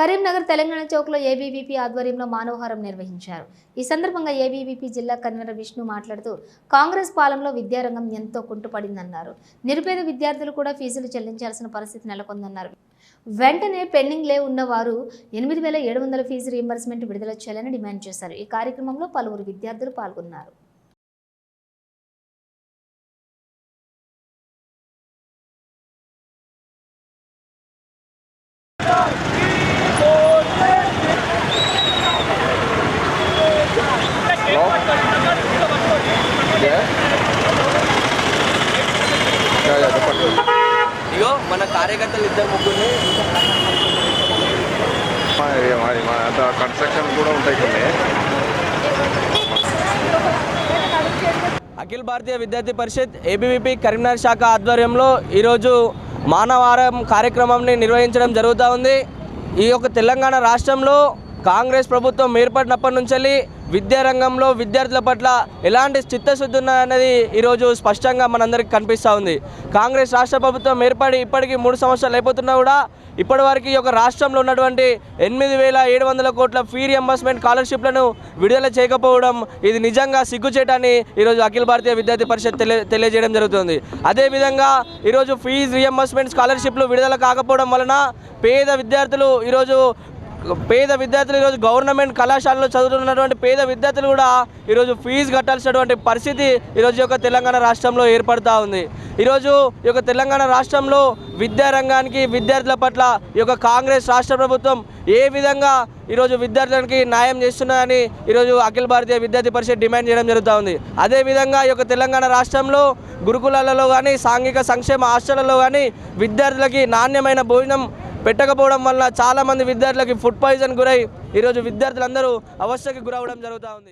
Karimnagar Telangana చౌక్లో ABVP ఆధ్వర్యంలో మానవహారం నిర్వహించారు. ఈ సందర్భంగా ఏబీవీపీ జిల్లా కన్వీనర్ విష్ణు మాట్లాడుతూ కాంగ్రెస్ పాలనలో విద్యారంగం ఎంతో కుంటుపడిందన్నారు. నిరుపేద విద్యార్థులు కూడా ఫీజులు చెల్లించాల్సిన పరిస్థితి నెలకొందన్నారు. వెంటనే పెండింగ్ లే ఉన్నవారు ఎనిమిది వేల ఏడు వందల ఫీజు రీయింబర్స్మెంట్ విడుదల చేయాలని డిమాండ్ చేశారు. ఈ కార్యక్రమంలో పలువురు విద్యార్థులు పాల్గొన్నారు. ఇగో మన కార్యకర్తలు ఇద్దరు ముగ్గురిని. మరి మరి మా అంత కన్స్ట్రక్షన్ కూడా ఉంటాయి కొన్ని. అఖిల భారతీయ విద్యార్థి పరిషత్ ఏబీవీపీ కరీంనగర్ శాఖ ఆధ్వర్యంలో ఈరోజు మానవారం కార్యక్రమాన్ని నిర్వహించడం జరుగుతూ ఉంది. ఈ యొక్క తెలంగాణ రాష్ట్రంలో కాంగ్రెస్ ప్రభుత్వం ఏర్పడినప్పటి నుంచి విద్యారంగంలో విద్యార్థుల పట్ల ఎలాంటి చిత్తశుద్ధి ఉన్నదన్నది ఈరోజు స్పష్టంగా మనందరికీ కనిపిస్తూ ఉంది. కాంగ్రెస్ రాష్ట్ర ప్రభుత్వం ఏర్పడి ఇప్పటికీ మూడు సంవత్సరాలు అయిపోతున్నా కూడా ఇప్పటివరకు ఈ రాష్ట్రంలో ఉన్నటువంటి ఎనిమిది వేల ఏడు వందల కోట్ల ఫీ రియంబర్స్మెంట్ స్కాలర్షిప్లను విడుదల చేయకపోవడం ఇది నిజంగా సిగ్గుచేటని ఈరోజు అఖిల భారతీయ విద్యార్థి పరిషత్ తెలియ తెలియజేయడం జరుగుతుంది. అదేవిధంగా ఈరోజు ఫీజు రియంబర్స్మెంట్ స్కాలర్షిప్లు విడుదల కాకపోవడం వలన పేద విద్యార్థులు ఈరోజు పేద విద్యార్థులు ఈరోజు గవర్నమెంట్ కళాశాలలో చదువుతున్నటువంటి పేద విద్యార్థులు కూడా ఈరోజు ఫీజు కట్టాల్సినటువంటి పరిస్థితి ఈరోజు యొక్క తెలంగాణ రాష్ట్రంలో ఏర్పడుతూ ఉంది. ఈరోజు ఈ యొక్క తెలంగాణ రాష్ట్రంలో విద్యారంగానికి విద్యార్థుల పట్ల ఈ యొక్క కాంగ్రెస్ రాష్ట్ర ప్రభుత్వం ఏ విధంగా ఈరోజు విద్యార్థులకి న్యాయం చేస్తున్నదని ఈరోజు అఖిల భారతీయ విద్యార్థి పరిషత్ డిమాండ్ చేయడం జరుగుతూ ఉంది. అదేవిధంగా ఈ యొక్క తెలంగాణ రాష్ట్రంలో గురుకులాలలో కానీ సాంఘిక సంక్షేమ హాస్టళ్ళలో కానీ విద్యార్థులకి నాణ్యమైన భోజనం పెట్టకపోవడం వల్ల చాలామంది విద్యార్థులకి ఫుడ్ పాయిజన్ గురై ఈరోజు విద్యార్థులందరూ అవస్థకి గురవడం జరుగుతూ ఉంది.